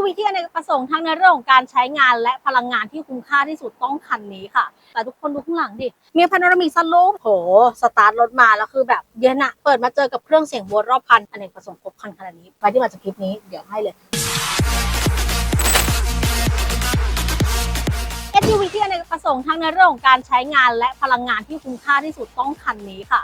SUV ที่อเนกประสงค์ทั้งในเรื่องของการใช้งานและพลังงานที่คุ้มค่าที่สุดต้องคันนี้ค่ะ แต่ทุกคนดูข้างหลังดิ มีพาโนรามิกซันรูฟโห สตาร์ทรถมาแล้วคือแบบเย็นอะเปิดมาเจอกับเครื่องเสียงโบนรอบคันอเนกประสงค์ครบคันขนาดนี้ใครที่มาจากคลิปนี้เดี๋ยวให้เลย SUV ที่อเนกประสงค์ทั้งในเรื่องของการใช้งานและพลังงานที่คุ้มค่าที่สุดต้องคันนี้ค่ะ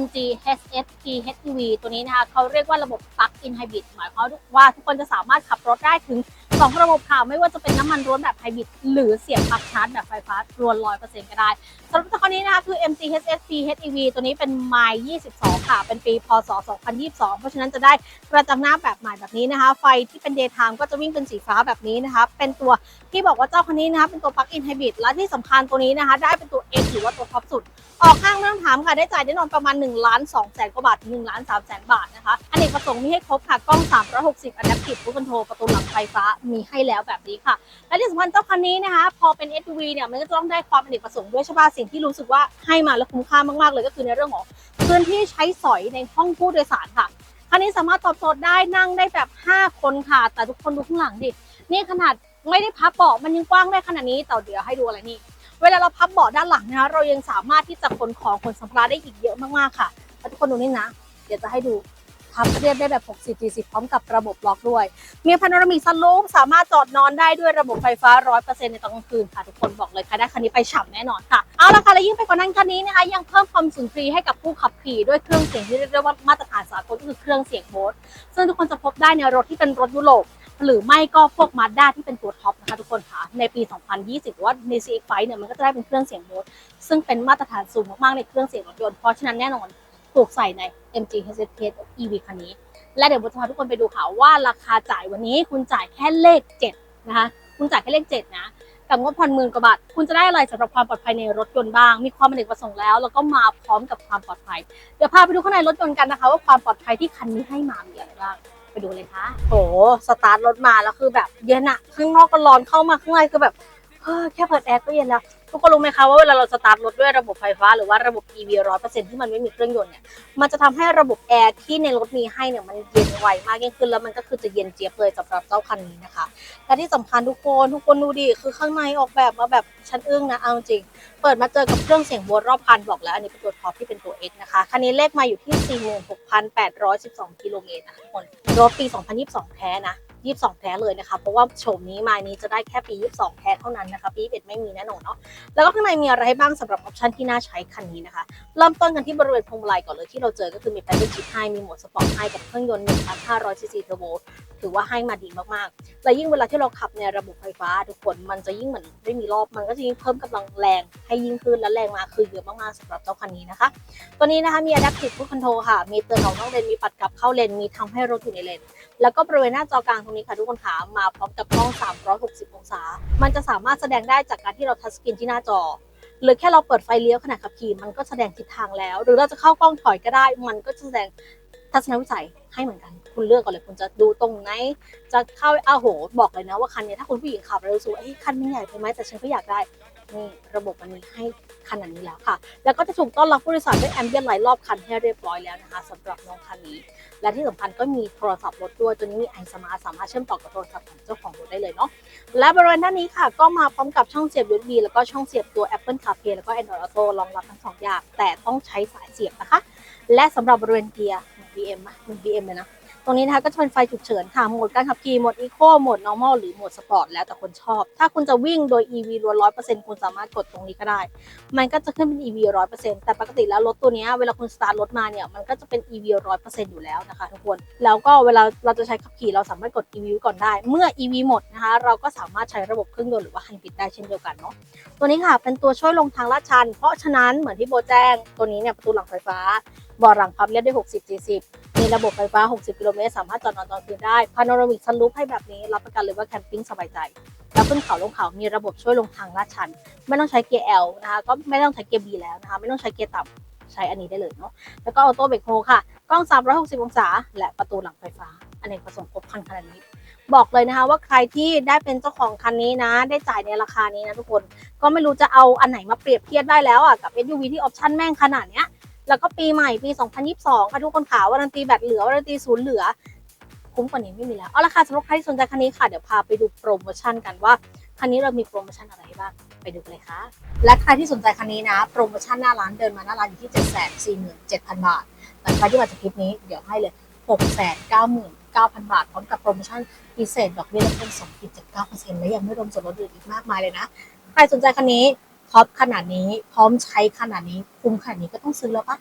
MG HS PHEV ตัวนี้นะคะเขาเรียกว่าระบบ Plug-in Hybrid หมายความว่าทุกคนจะสามารถขับรถได้ถึง 2 ระบบค่ะ ไม่ว่าจะเป็นน้ำมันร้วนแบบไฮบริดหรือเสียบปลั๊กชาร์จแบบไฟฟ้ารวน100%ก็ได้สำหรับตัวคันนี้นะคะคือ MG HS PHEV ตัวนี้เป็น m i 22 ค่ะ เป็นปีพศ 2022 เพราะฉะนั้นจะได้กระจังหน้าแบบใหม่แบบนี้นะคะ ไฟที่เป็น daytime ก็จะวิ่งเป็นสีฟ้าแบบนี้นะคะ เป็นตัวที่บอกว่าเจ้าคันนี้นะคะเป็นตัว Plug-in Hybrid และที่สำคัญตัวนี้นะคะ ได้เป็นตัว X หรือว่าตัวท็อปสุด ออกข้างไม่องถามค่ะได้จ่ายแน่นอนประมาณ1ล้าน2แสนกว่าบาทถึง1ล้าน3แสนบาทนะคะอันเนกประสงค์มีให้ครบค่ะ กล้อง 360 Adaptive Cruise Control ประตูหลังไฟฟ้ามีให้แล้วแบบนี้ค่ะ และที่สำคัญเจ้าคันนี้นะคะ พอเป็น SUV เนี่ยมันก็จะต้องได้ความอเนกประสงค์ด้วยใช่ป่ะสิ่งที่รู้สึกว่าให้มาแล้วคุ้มค่ามากๆเลยก็คือในเรื่องของพื้นที่ใช้สอยในห้องผู้โดยสารค่ะคันนี้สามารถตอบโจทย์ได้นั่งได้แบบ 5 คนค่ะ แต่ทุกคนดูข้างหลังดินี่ขนาดไม่ได้พับเบาะมันยังกว้างได้ขนาดนี้แต่เดี๋ยวให้ดูอะไรนี่ เวลาเราพับเบาะด้านหลังนะคะ เรายังสามารถที่จะขนของขนสัมภาระได้อีกเยอะมากๆค่ะทุกคนดูนี่นะ เดี๋ยวจะให้ดูพับเรียบได้แบบ 60 40 พร้อมกับระบบล็อกด้วย มีพาโนรามิกซันรูฟสามารถจอดนอนได้ด้วยระบบไฟฟ้า 100%ในตอนกลางคืนค่ะ ทุกคนบอกเลยค่ะ ได้คันนี้ไปฉ่ำแน่นอนค่ะ เอาละค่ะ และยิ่งไปกว่านั้นคันนี้นะคะ ยังเพิ่มความสุนทรีย์ให้กับผู้ขับขี่ ด้วยเครื่องเสียงที่เรียกได้ว่ามาตรฐานสากลก็คือเครื่องเสียงโบสซึ่งทุกคนจะพบได้ในรถที่เป็นรถยุโรป หรือไม่ก็พวกมาด้าที่เป็นตัวท็อปนะคะทุกคนค่ะ ในปี 2020หรือว่าใน CX5 เนี่ยมันก็จะได้เป็นเครื่องเสียงโบสซึ่งเป็นมาตรฐานสูงมากๆในเครื่องเสียงรถยนต์เพราะฉะนั้นแน่นอนถูกใส่ใน MG HSP EV คันนี้ และเดี๋ยวผมจะพาทุกคนไปดูค่ะว่าราคาจ่ายวันนี้คุณจ่ายแค่เลข 7 นะคะ คุณจ่ายแค่เลข 7 นะกับงบผ่อนหมื่นกว่าบาท คุณจะได้อะไรสำหรับความปลอดภัยในรถยนต์บ้าง มีความเป็นเอกประสงค์แล้ว แล้วก็มาพร้อมกับความปลอดภัย เดี๋ยวพาไปดูข้างในรถยนต์กันนะคะ ว่าความปลอดภัยที่คันนี้ให้มามีอะไรบ้าง ไปดูเลยค่ะโหสตาร์ทรถมาแล้วคือแบบเย็นอะข้างนอกก็ร้อนเข้ามาข้างในคือแบบเฮ้อแค่เปิดแอร์ก็เย็นแล้ว ทุกคนรู้ไหมคะว่าเวลาเราสตาร์ทรถด้วยระบบไฟฟ้าหรือว่าระบบ EV ร้อยเปอร์เซ็นที่มันไม่มีเครื่องยนต์เนี่ยมันจะทำให้ระบบแอร์ที่ในรถมีให้เนี่ยมันเย็นไวมากยิ่งขึ้นแล้วมันก็คือจะเย็นเจี๊ยบเลยสำหรับเจ้าคันนี้นะคะและที่สำคัญทุกคนทุกคนดูดิคือข้างในออกแบบมาแบบชั้นอึ้งนะเอาจริง เปิดมาเจอกับเครื่องเสียงโบนรอบคันบอกแล้วอันนี้เป็นตัวท็อปที่เป็นตัว X นะคะคันนี้เลขมาอยู่ที่ 46,812กิโลเมตรนะคะทุกคนรถปี 2022 แท้นะ 22 แท้เลยนะคะ เพราะว่าโฉมนี้มานี้จะได้แค่ปี 22 แท้เท่านั้นนะคะ ปี21ไม่มีแน่นอนเนาะ แล้วก็ข้างในมีอะไรให้บ้างสำหรับออปชันที่น่าใช้คันนี้นะคะ เริ่มต้นกันที่บริเวณพวงมาลัยก่อนเลยที่เราเจอก็คือมีแพดเดิลชิพให้ มีโหมดสปอร์ตให้กับเครื่องยนต์1,500ซีซีเทอร์โบถือว่าให้มาดีมากๆ และยิ่งเวลาที่เราขับในระบบไฟฟ้าทุกคนมันจะยิ่งเหมือนไม่มีรอบมันก็จะยิ่งเพิ่มกำลังแรงให้ยิ่งขึ้นและแรงมาคือเยอะมากๆสำหรับเจ้าคันนี้นะคะ ตัวนี้นะคะมี Adaptive Cruise Control ค่ะ มีเตือนออกนอกเลนมีปัดกลับเข้าเลนมีทำให้รถอยู่ในเลน แล้วก็บริเวณหน้าจอกลางตรงนี้ค่ะทุกคนขามาพร้อมกับกล้อง 360 องศา มันจะสามารถแสดงได้จากการที่เราทัชสกรีนที่หน้าจอ หรือแค่เราเปิดไฟเลี้ยวขณะขับขี่มันก็แสดงทิศทางแล้ว หรือเราจะเข้ากล้องถอยก็ได้ มันก็จะแสดงทัศนวิสัยให้เหมือนกัน คุณเลือกก่อนเลยคุณจะดูตรงไหน จะเข้าอ้าโห บอกเลยนะว่าคันนี้ถ้าคุณผู้หญิงขับแล้วรู้สึกว่าเอ้คันมันใหญ่ไปไหมแต่ฉันก็อยากได้ นี่ระบบมันมีให้ขนาดนี้แล้วค่ะ แล้วก็จะถูกต้อนรับผู้โดยสารด้วยแอมเบียนไลท์รอบคันให้เรียบร้อยแล้วนะคะสำหรับน้องคันนี้ และที่สำคัญก็มีโทรศัพท์รถด้วยตัวนี้มีไอสมาร์สามารถเชื่อมต่อกับโทรศัพท์ของเจ้าของรถได้เลยเนาะและบริเวณด้านนี้ค่ะ ก็มาพร้อมกับช่องเสียบ USB แล้วก็ช่องเสียบตัว Apple CarPlay แล้วก็ Android Auto รองรับทั้งสองอย่างแต่ต้องใช้สายเสียบนะคะ และสำหรับบริเวณเกียร์เหมือน BM อะเหมือน BM เลยนะ ตรงนี้นะคะก็จะเป็นไฟฉุกเฉินค่ะ โหมดการขับขี่ โหมด Eco โหมด Normal หรือโหมด Sport แล้วแต่คนชอบ ถ้าคุณจะวิ่งโดย EV ล้วน100%คุณสามารถกดตรงนี้ก็ได้ มันก็จะขึ้นเป็น EV 100%แต่ปกติแล้วรถตัวนี้เวลาคุณสตาร์ทรถมาเนี่ย มันก็จะเป็น EV 100%อยู่แล้วนะคะทุกคน แล้วก็เวลาเราจะใช้ขับขี่เราสามารถกด EV ไว้ก่อนได้ เมื่อ EV หมดนะคะ เราก็สามารถใช้ระบบเครื่องยนต์หรือว่าไฮบริดได้เช่นเดียวกันเนาะ ตัวนี้ค่ะเป็นตัวช่วยลงทางลาดชัน เพราะฉะนั้นเหมือนที่โบแจ้งตัวนี้เนี่ยประตูหลังไฟฟ้าเบาะหลังพับเรียได้60 40 มีระบบไฟฟ้า 60 กิโลเมตร สามารถจอดนอนตอนคืนได้ พาโนรามิกซันรูฟให้แบบนี้ รับประกันเลยว่าแคมปิ้งสบายใจ แล้วขึ้นเขาลงเขา มีระบบช่วยลงทางลาดชัน ไม่ต้องใช้เกียร์ L นะคะ ก็ไม่ต้องใช้เกียร์ B แล้วนะคะ ไม่ต้องใช้เกียร์ต่ำใช้อันนี้ได้เลยเนาะ แล้วก็ออโต้เบรกโฮค่ะ กล้อง 360 องศา และประตูหลังไฟฟ้าอเนกประสงค์ครบคันขนาดนี้ บอกเลยนะคะว่าใครที่ได้เป็นเจ้าของคันนี้นะ ได้จ่ายในราคานี้นะทุกคน ก็ไม่รู้จะเอาอันไหนมาเปรียบเทียบได้แล้วอะกับ SUV ที่ออปชั่นแม่งขนาดเนี้ย แล้วก็ปีใหม่ปี 2022 ค่ะทุกคนขาวารันตีแบตเหลือวารันตีศูนย์เหลือ คุ้มกว่านี้ไม่มีแล้ว เอาละค่ะสำหรับใครที่สนใจคันนี้ค่ะ เดี๋ยวพาไปดูโปรโมชั่นกันว่า คันนี้เรามีโปรโมชั่นอะไรบ้าง ไปดูกันเลยค่ะ และใครที่สนใจคันนี้นะ โปรโมชั่นหน้าร้านเดินมาหน้าร้านอยู่ที่ 7 4 7 0 0 0 บาท แต่ใครที่มาจากคลิปนี้เดี๋ยวให้เลย 6 9 9 0 0 0 บาทพร้อมกับโปรโมชั่นพิเศษดอกเบี้ยลดเพิ่ม2.79%และยังไม่รวมส่วนลดอื่นอีกมากมายเลยนะ ใครสนใจคันนี้ พร้อมขนาดนี้ พร้อมใช้ขนาดนี้ คุ้มขนาดนี้ก็ต้องซื้อแล้วปะ